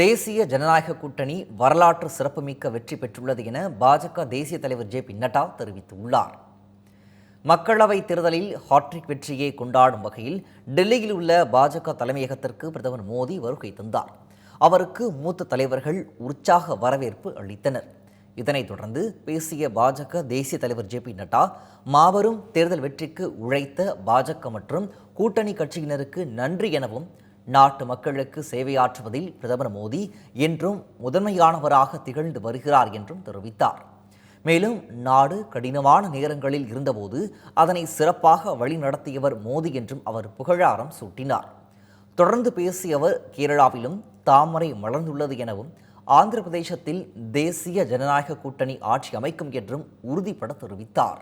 தேசிய ஜனநாயக கூட்டணி வரலாற்று சிறப்புமிக்க வெற்றி பெற்றுள்ளது என பாஜக தேசிய தலைவர் ஜே பி நட்டா தெரிவித்துள்ளார். மக்களவைத் தேர்தலில் ஹாட்ரிக் வெற்றியை கொண்டாடும் வகையில் டெல்லியில் உள்ள பாஜக தலைமையகத்திற்கு பிரதமர் மோடி வருகை தந்தார். அவருக்கு மூத்த தலைவர்கள் உற்சாக வரவேற்பு அளித்தனர். இதனைத் தொடர்ந்து பேசிய பாஜக தேசிய தலைவர் ஜே பி நட்டா மாபெரும் தேர்தல் வெற்றிக்கு உழைத்த பாஜக மற்றும் கூட்டணி கட்சியினருக்கு நன்றி எனவும் நாட்டு மக்களுக்கு சேவையாற்றுவதில் பிரதமர் மோடி என்றும் முதன்மையானவராக திகழ்ந்து வருகிறார் என்றும் தெரிவித்தார். மேலும் நாடு கடினமான நேரங்களில் இருந்தபோது அதனை சிறப்பாக வழிநடத்தியவர் மோடி என்றும் அவர் புகழாரம் சூட்டினார். தொடர்ந்து பேசிய அவர் கேரளாவிலும் தாமரை மலர்ந்துள்ளது எனவும் ஆந்திர பிரதேசத்தில் தேசிய ஜனநாயக கூட்டணி ஆட்சி அமைக்கும் என்றும் உறுதிபட தெரிவித்தார்.